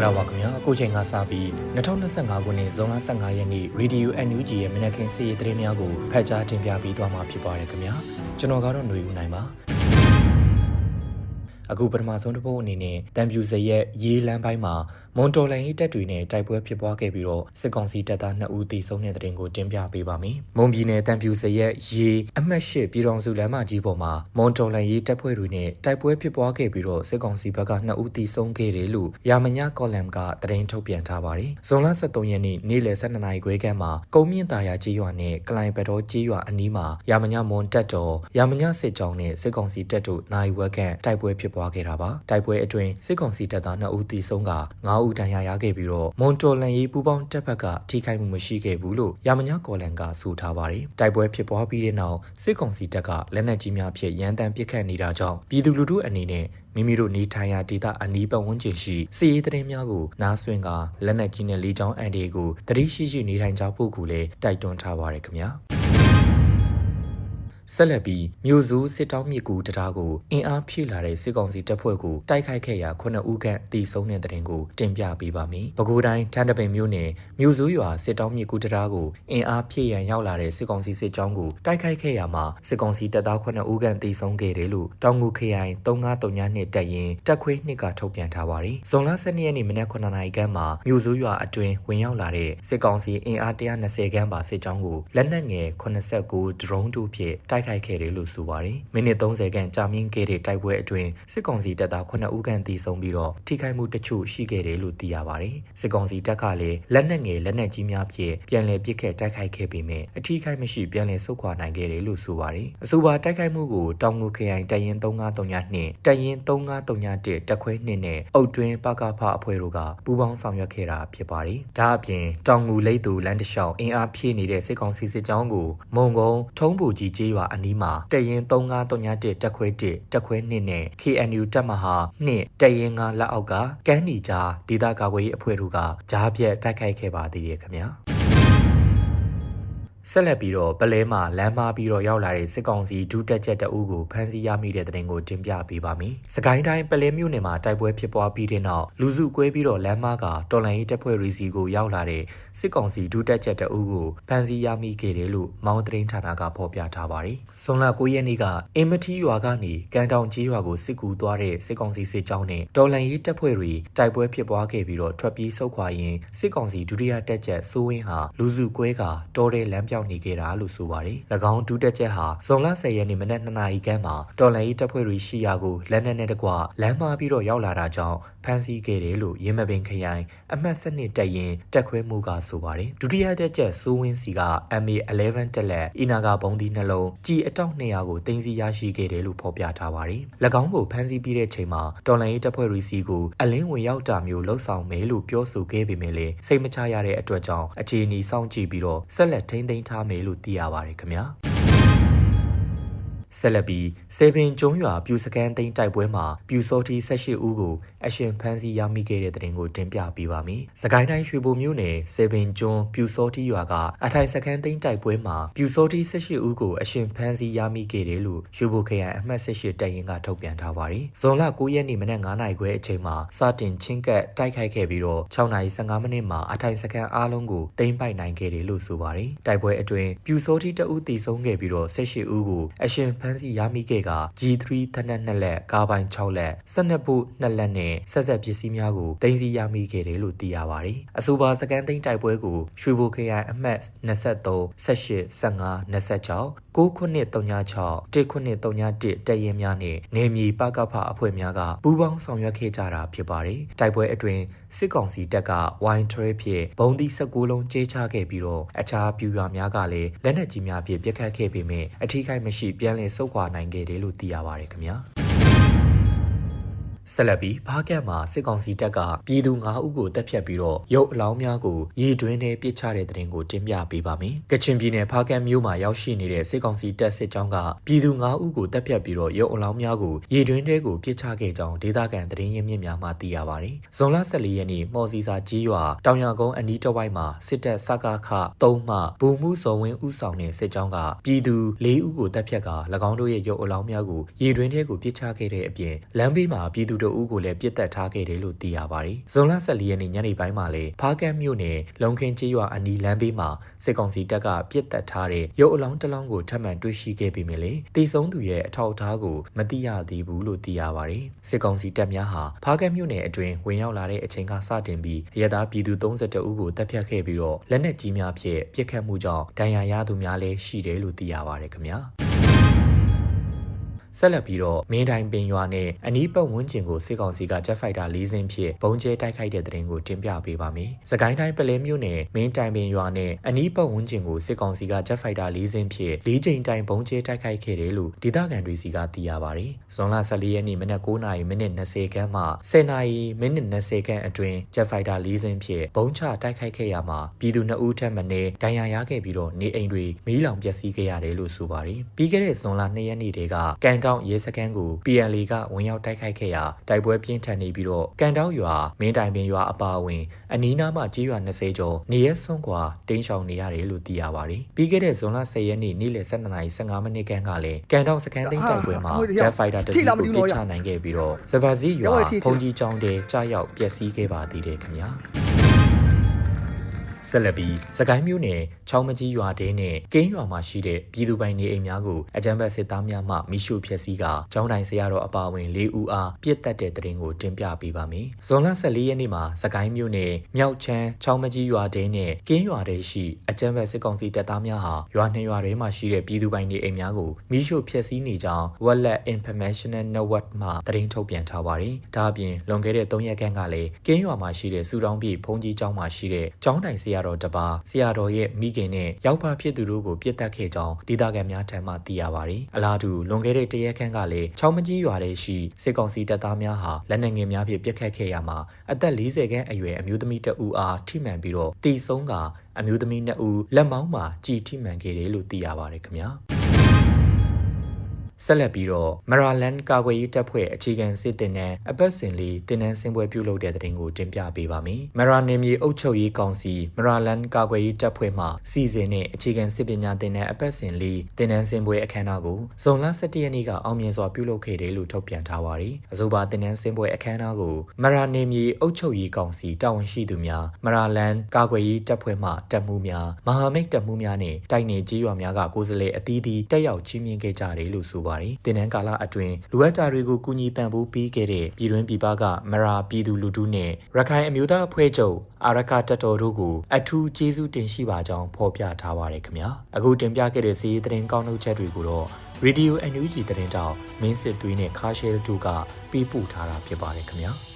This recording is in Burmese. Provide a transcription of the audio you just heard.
္ဂလာပါခင်ဗျာအခုချိန်ကစပြီး2025ခုနှစ်ဇွန်လ15ရက်နေ့ Radio NUG ရဲ့မနက်ခင်းစီးရီးသတင်းများကိုဖတ်ကြားတင်ပြပေးသွားမှာဖြစ်ပါတယ်ခင်ဗျာကျွန်တော်ကတော့ຫນွေဦးနိုင်ပါ အခုပထမဆုံးတစ်ပုတ်အနေနဲ့တံပြူစရက်ရေးလမ်းပိုင်းမှာမွန်တော်လိုင်းရေးတပ်တွေနဲ့တိုက်ပွဲဖြစ်ပွားခဲ့ပြီးတော့စစ်ကောင်စီတပ်သား2ဦးသေဆုံးတဲ့တဲ့တင်ကိုတင်ပြပေးပါမယ်။မွန်ပြည်နယ်တံပြူစရက်ရေးအမှတ်၈ပြည်တော်စုလမ်းမကြီးပေါ်မှာမွန်တော်လိုင်းရေးတပ်ဖွဲ့တွေနဲ့တိုက်ပွဲဖြစ်ပွားခဲ့ပြီးတော့စစ်ကောင်စီဘက်က2ဦးသေဆုံးခဲ့တယ်လို့ရာမညကော်လမ်ကသတင်းထုတ်ပြန်ထားပါတယ်။ဇွန်လ23ရက်နေ့နေ့လယ်12နာရီခွဲခန့်မှာကုန်းမြင့်တာယာကြီးရွာနဲ့ကလိုင်ပတော်ကြီးရွာအနီးမှာရာမညမွန်တပ်တော်ရာမညစစ်ကြောင်းနဲ့စစ်ကောင်စီတပ်တို့နိုင်ဝက်ခန့်တိုက်ပွဲဖြစ်ပွားခဲ့တာပါ။တိုက်ပွဲအတွင်းစစ်ကောင်စီတပ်သား2ဦးသေဆုံးက9ဦးဒဏ်ရာရခဲ့ပြီးတော့မွန်တော်လန်ရေးပူပေါင်းတပ်ဘက်ကထိခိုက်မှုမရှိခဲ့ဘူးလို့ရာမညကော်လန်ကဆိုထားပါတယ်။တိုက်ပွဲဖြစ်ပွားပြီးတဲ့နောက်စစ်ကောင်စီတပ်ကလက်နက်ကြီးများဖြင့်ရန်တမ်းပစ်ခတ်နေတာကြောင့်ပြည်သူလူထုအနေနဲ့မိမိတို့နေထိုင်ရာဒေသအနီးပတ်ဝန်းကျင်ရှိစီရေးသတင်းများကိုနားဆွင့်ကလက်နက်ကြီးနဲ့လေကြောင်းအန်ဒီကိုတတိရှိရှိနေထိုင်ကြဖို့ကိုလည်းတိုက်တွန်းထားပါရခင်ဗျာ။ ဆက်လက်ပြီးမြို့စုစစ်တောင်းမြစ်ကူတရားကိုအင်အားဖြည့်လာတဲ့စစ်ကောင်စီတပ်ဖွဲ့ကိုတိုက်ခိုက်ခဲ့ရာခုနှစ်ဦးခန့်တည်ဆုံးတဲ့တဲ့တင်ကိုတင်ပြပေးပါမယ်။ပဲခူးတိုင်းတန်တပင်မြို့နယ်မြို့စုရွာစစ်တောင်းမြစ်ကူတရားကိုအင်အားဖြည့်ရန်ရောက်လာတဲ့စစ်ကောင်စီစစ်ကြောင်းကိုတိုက်ခိုက်ခဲ့ရာမှာစစ်ကောင်စီတပ်သားခုနှစ်ဦးခန့်တည်ဆုံးခဲ့တယ်လို့တောင်ငူခရိုင်3939နှစ်တပ်ရင်တပ်ခွေးနှစ်ကထုတ်ပြန်ထားပါတယ်။ဇွန်လ12ရက်နေ့မနက်9နာရီခန့်မှာမြို့စုရွာအတွင်းဝင်ရောက်လာတဲ့စစ်ကောင်စီအင်အား120ခန်းပါစစ်ကြောင်းကိုလက်နက်ငယ်89ဒရုန်းတို့ဖြင့်တိုက်ခိုက်ခဲ့တယ်လို့ဆိုပါတယ်။မိနစ်30ခန့်ကြာမြင့်ခဲ့တဲ့တိုက်ပွဲအတွင်းစစ်ကောင်စီတပ်သား9ဦးခန့်သေဆုံးပြီးတော့ထိခိုက်မှုတချို့ရှိခဲ့တယ်လို့သိရပါတယ်။စစ်ကောင်စီတပ်ကလည်းလက်နက်ငယ်လက်နက်ကြီးများဖြင့်ပြန်လည်ပစ်ခတ်တိုက်ခိုက်ခဲ့ပေမဲ့အထိခိုက်မရှိပြန်လည်ဆုတ်ခွာနိုင်ခဲ့တယ်လို့ဆိုပါတယ်။အဆိုပါတိုက်ခိုက်မှုကိုတောင်ငူခရိုင်တရင်3939နှင့်တရင်3931တက်ခွဲနှင့်နဲ့အုတ်တွင်းပကဖအဖွဲ့တို့ကပူးပေါင်းဆောင်ရွက်ခဲ့တာဖြစ်ပါတယ်။ဒါအပြင်တောင်ငူလိတ်သူလမ်းတစ်လျှောက်အင်အားဖြည့်နေတဲ့စစ်ကောင်စီစစ်ကြောင်းကိုမုံကုန်းထုံးပူကြီးကျေးရွာအနီးမှာတရင်3931တက်ခွဲ1တက်ခွဲ2နဲ့ KNU တပ်မဟာ2တရင်9လက်အောက်ကကန်းနီကြားဒေသကာကွယ်ရေးအဖွဲ့တို့ကကြားပြက်တိုက်ခိုက်ခဲ့ပါသေးတယ်ခင်ဗျာ။ ဆက်လက်ပြီးတော့ပလဲမှာလမ်းမပြီးတော့ရောက်လာတဲ့စစ်ကောင်စီဒုတက်ချက်တအုပ်ကိုဖမ်းဆီးရမိတဲ့တဲ့တင်ကိုတင်ပြပေးပါမယ်။စကိုင်းတိုင်းပလဲမြို့နယ်မှာတိုက်ပွဲဖြစ်ပွားပြီးတဲ့နောက်လူစုကွဲပြီးတော့လမ်းမကတော်လန်ရေးတပ်ဖွဲ့ရီစီကိုရောက်လာတဲ့စစ်ကောင်စီဒုတက်ချက်တအုပ်ကိုဖမ်းဆီးရမိခဲ့တယ်လို့မောင်းတရင်ဌာနကဖော်ပြထားပါတယ်။ဆွန်လာ9ရက်နေ့ကအင်မတီရွာကနေကန်တောင်ကြီးရွာကိုစစ်ကူသွားတဲ့စစ်ကောင်စီစစ်ကြောင်းနဲ့တော်လန်ရေးတပ်ဖွဲ့တွေတိုက်ပွဲဖြစ်ပွားခဲ့ပြီးတော့ထွက်ပြေးဆုတ်ခွာရင်းစစ်ကောင်စီဒုတိယတက်ချက်စိုးဝင်းဟာလူစုကွဲကတော်တဲ့လမ်းပြောင်းနေခဲ့တာလို့ဆိုပါတယ်။၎င်းဒုတက်ချက်ဟာဇွန်လ10ရက်နေ့မနက်2နာရီခန့်မှာတော်လန်ရေးတပ်ဖွဲ့တွေရှိရာကိုလက်နက်နဲ့တကွလမ်းမပြီးတော့ရောက်လာတာကြောင့်ဖမ်းဆီးခဲ့တယ်လို့ရင်းမပင်ခရိုင်အမှတ်7နှစ်တက်ရင်တက်ခွဲမှုကဆိုပါတယ်။ဒုတိယတက်ချက်စိုးဝင်းစီက MA11 တက်လက်အီနာဂါဘုံဒီနှလုံးကြီးအတောက်200ကိုတင်စီရရှိခဲ့တယ်လို့ဖော်ပြထားပါတယ်။၎င်းကိုဖမ်းဆီးပြီးတဲ့ချိန်မှာတော်လန်ရေးတပ်ဖွဲ့တွေစီကိုအလင်းဝင်ရောက်တာမျိုးလှုပ်ဆောင်မယ်လို့ပြောဆိုခဲ့ပေမဲ့လည်းစိတ်မချရတဲ့အတွက်ကြောင့်အခြေအနေစောင့်ကြည့်ပြီးတော့ဆက်လက်ထိန်းသိမ်းထားမယ်လို့သိရပါတယ်ခင်ဗျာ ဆက်လက်ပြီးစေပင်ကျုံရွာပြူစကန်သိန်းတိုက်ပွဲမှာပြူစောတီ18ဦးကိုအရှင်ဖမ်းဆီးရမိခဲ့တဲ့တဲ့တင်ကိုတင်ပြပေးပါမယ်။စကိုင်းတိုင်းရွှေဘိုမြို့နယ်စေပင်ကျွန်းပြူစောတီရွာကအထိုင်စကန်သိန်းတိုက်ပွဲမှာပြူစောတီ18ဦးကိုအရှင်ဖမ်းဆီးရမိခဲ့တယ်လို့ရွှေဘိုခရိုင်အမှတ်18တပ်ရင်းကထုတ်ပြန်ထားပါတယ်။ဇွန်လ9ရက်နေ့မနက်9:00နာရီခွဲအချိန်မှာစတင်ချင်းကပ်တိုက်ခိုက်ခဲ့ပြီးတော့6:15မိနစ်မှာအထိုင်စကန်အားလုံးကိုသိမ်းပိုက်နိုင်ခဲ့တယ်လို့ဆိုပါတယ်။တိုက်ပွဲအတွင်းပြူစောတီတအုပ်တီဆုံးခဲ့ပြီးတော့18ဦးကိုအရှင်ဖမ်းဆီးရမိခဲ့က G3 ထနက်2လက်ကားပိုင်း6လက်12ဖို့2လက်နဲ့ဆက်ဆက်ပစ္စည်းများကိုတင်စီရမိခဲ့တယ်လို့သိရပါတယ်။အဆိုပါစကန်သိန်းတိုက်ပွဲကိုရွှေဘိုခရိုင်အမှတ်23 18 15 26 6936 1931တရင်များနဲ့နေမြေပကဖအဖွဲ့များကပူးပေါင်းဆောင်ရွက်ခဲ့ကြတာဖြစ်ပါတယ်။တိုက်ပွဲအတွင်းစစ်ကောင်စီတပ်က wine tray ဖြင့်ဘုံသီး16လုံးကျဲချခဲ့ပြီးတော့အခြားပြူရွာများကလည်းလက်နက်ကြီးများဖြင့်ပစ်ခတ်ခဲ့ပေမဲ့အထီးခိုက်မရှိပြန်လည်ဆုတ်ခွာနိုင်ခဲ့တယ်လို့သိရပါတယ်ခင်ဗျာ။ ဆက်လက်ပြီးဖားကတ်မှာစစ်ကောင်စီတပ်ကပြည်သူ9ဦးကိုတပ်ဖြတ်ပြီးတော့ရုပ်အလောင်းများကိုရေတွင်းထဲပစ်ချတဲ့တဲ့တင်ကိုတင်ပြပေးပါမယ်။ကချင်ပြည်နယ်ဖားကတ်မြို့မှာရောက်ရှိနေတဲ့စစ်ကောင်စီတပ်စစ်ကြောင်းကပြည်သူ9ဦးကိုတပ်ဖြတ်ပြီးတော့ရုပ်အလောင်းများကိုရေတွင်းထဲကိုပစ်ချခဲ့ကြောင်းဒေသခံသတင်းရင်းမြစ်များမှသိရပါတယ်။ဇွန်လ14ရက်နေ့မော်စီစာကြီးရွာတောင်ရကုန်းအနီးတစ်ဝိုက်မှာစစ်တပ်စကားခ3မှဘူမှုစော်ဝင်းဦးဆောင်တဲ့စစ်ကြောင်းကပြည်သူ4ဦးကိုတပ်ဖြတ်က၎င်းတို့ရဲ့ရုပ်အလောင်းများကိုရေတွင်းထဲကိုပစ်ချခဲ့တဲ့အပြင်လမ်းဘေးမှာပြည်သူသူတို့ဦးကိုလည်းပြစ်တက်ထားခဲ့တယ်လို့သိရပါတယ်။ဇွန်လ14ရက်နေ့ညနေပိုင်းမှာလည်းဖားကန်းမြို့နယ်လုံခင်းကျေးရွာအနီးလမ်းဘေးမှာစစ်ကောင်စီတပ်ကပြစ်တက်ထားတဲ့ရုပ်အလောင်းတစ်လောင်းကိုထပ်မံတွေ့ရှိခဲ့ပေမဲ့လေတေဆုံးသူရဲ့အထောက်အထားကိုမသိရသေးဘူးလို့သိရပါတယ်။စစ်ကောင်စီတပ်များဟာဖားကန်းမြို့နယ်အတွင်းဝင်ရောက်လာတဲ့အချိန်ကစတင်ပြီးရဲသားပြည်သူ32ဦးကိုတပ်ဖြတ်ခဲ့ပြီးတော့လက်နက်ကြီးများဖြင့်ပစ်ခတ်မှုကြောင့်ဒဏ်ရာရသူများလည်းရှိတယ်လို့သိရပါတယ်ခင်ဗျာ။ ဆက်လက်ပြီးတော့မင်းတိုင်းပင်ရွာနဲ့အနီးပတ်ဝန်းကျင်ကိုစစ်ကောင်စီကဂျက်ဖိုက်တာ၄စင်းဖြင့်ဘုံကျဲတိုက်ခိုက်တဲ့တဲ့ရင်ကိုတင်ပြပေးပါမယ်။စကိုင်းတိုင်းပလဲမြို့နယ်မင်းတိုင်းပင်ရွာနဲ့အနီးပတ်ဝန်းကျင်ကိုစစ်ကောင်စီကဂျက်ဖိုက်တာ၄စင်းဖြင့်၄ချိန်တိုင်ဘုံကျဲတိုက်ခိုက်ခဲ့တယ်လို့ဒေသခံတွေစီကသိရပါတယ်။ဇွန်လ14ရက်နေ့မနက်9:00မိနစ်20ခန်းမှ10:00မိနစ်20ခန်းအတွင်းဂျက်ဖိုက်တာ၄စင်းဖြင့်ဘုံချတိုက်ခိုက်ခဲ့ရမှာပြည်သူ2ဦးထက်မနည်းဒဏ်ရာရခဲ့ပြီးတော့နေအိမ်တွေမီးလောင်ပျက်စီးခဲ့ရတယ်လို့ဆိုပါတယ်။ပြီးခဲ့တဲ့ဇွန်လ2ရက်နေ့တည်းကကန်တောင်ရဲစခန်းကို PLA ကဝင်ရောက်တိုက်ခိုက်ခဲ့ရာတိုက်ပွဲပြင်းထန်နေပြီးတော့ကန်တောင်ရွာမင်းတိုင်ပင်ရွာအပါအဝင် အနီးနားမှာကြေးရွာ20ကျော်နေရက်စွန့်ကွာတင်းရှောင်နေရတယ်လို့သိရပါတယ်။ပြီးခဲ့တဲ့ဇွန်လ10ရက်နေ့နေ့လယ်12:15မိနစ်ခန့်ကလည်းကန်တောင်စခန်းသိမ်းတိုက်ပွဲမှာ Jet Fighter တစ်စီးကိုပစ်ချနိုင်ခဲ့ပြီးတော့စပါစီရွာဖုန်ကြီးကျောင်းတဲကြားရောက်ပျက်စီးခဲ့ပါသေးတယ်ခင်ဗျာ။ ဆက်လက်ပြီးစကိုင်းမြို့နယ်ချောင်းမကြီးရွာတဲနဲ့ကင်းရွာမှာရှိတဲ့ပြည်သူပိုင်နေအိမ်များကိုအကြမ်းဖက်စစ်သားများမှမိရှုဖျက်ဆီးကကျောင်းတိုင်ဆရာတော်အပါအဝင်၄ဦးအားပြစ်တက်တဲ့တဲ့ရင်ကိုတင်ပြပေးပါမယ်။ဇွန်လ14ရက်နေ့မှာစကိုင်းမြို့နယ်မြောက်ချမ်းချောင်းမကြီးရွာတဲနဲ့ကင်းရွာတဲရှိအကြမ်းဖက်စစ်ကောင်စီတပ်သားများဟာရွာနှစ်ရွာထဲမှာရှိတဲ့ပြည်သူပိုင်နေအိမ်များကိုမိရှုဖျက်ဆီးနေကြောင်း Wallet Informational Network မှသတင်းထုတ်ပြန်ထားပါတယ်။ဒါအပြင်လွန်ခဲ့တဲ့3ရက်ခန့်ကလည်းကင်းရွာမှာရှိတဲ့စူတောင်းပြည်ဘုံကြီးကျောင်းမှာရှိတဲ့ကျောင်းတိုင်ဆရာတော်တပါဆရာတော်ရဲ့မိခင်နဲ့ရောက်ပါဖြစ်သူတို့ကိုပြစ်တက်ခဲ့ကြောင်းဒေသခံများထံမှသိရပါတယ်။အလားတူလွန်ခဲ့တဲ့တရက်ခန့်ကလည်းချောင်းမကြီးရွာထဲရှိစစ်ကောင်စီတပ်သားများဟာလက်နက်ငယ်များဖြင့်ပစ်ခတ်ခဲ့ရမှာအသက်40ခန့်အရွယ်အမျိုးသမီးတဦးအားထိမှန်ပြီးတော့တီဆုံးကအမျိုးသမီး2ဦးလက်မောင်းမှာကြည်ထိမှန်ခဲ့တယ်လို့သိရပါတယ်ခင်ဗျာ။ ဆက်လက်ပြီးတော့မရာလန်ကာကွယ်ရေးတပ်ဖွဲ့အခြေခံစစ်တင်နန်းအပတ်စဉ်လေးတင်နန်းစင်ပွဲပြုလုပ်တဲ့တဲ့တင်ကိုတင်ပြပေးပါမယ်။မရာနေမြေအုပ်ချုပ်ရေးကောင်စီမရာလန်ကာကွယ်ရေးတပ်ဖွဲ့မှစီစဉ်တဲ့အခြေခံစစ်ပညာတင်နန်းအပတ်စဉ်လေးတင်နန်းစင်ပွဲအခမ်းအနားကိုဇွန်လ17ရက်နေ့ကအောင်မြင်စွာပြုလုပ်ခဲ့တယ်လို့ထုတ်ပြန်ထားပါတယ်။အဆိုပါတင်နန်းစင်ပွဲအခမ်းအနားကိုမရာနေမြေအုပ်ချုပ်ရေးကောင်စီတာဝန်ရှိသူများမရာလန်ကာကွယ်ရေးတပ်ဖွဲ့မှတပ်မှုများမဟာမိတ်တပ်မှုများနဲ့တိုက်နေကြီးရွာများကကိုယ်စားလှယ်အသီးသီးတက်ရောက်ချင်းမြင်ခဲ့ကြတယ်လို့ဆိုပါတယ်။တင်နန်းကာလအတွင်းလူအပ်တာတွေကိုကူညီပံ့ပိုးပေးခဲ့တဲ့ပြည်တွင်းပြည်ပကမရာပြည်သူလူထုနဲ့ရခိုင်အမျိုးသားအဖွဲ့ချုပ်အာရကတပ်တော်တို့ကိုအထူးကျေးဇူးတင်ရှိပါကြောင်းဖော်ပြထားပါတယ်ခင်ဗျာအခုတင်ပြခဲ့တဲ့စီးရီးသတင်းကောင်းနှုတ်ချက်တွေကိုတော့ Radio NUG သတင်းတောက်မင်းစစ်သွေးနဲ့ခါရှဲတူကပေးပို့ထားတာဖြစ်ပါတယ်ခင်ဗျာ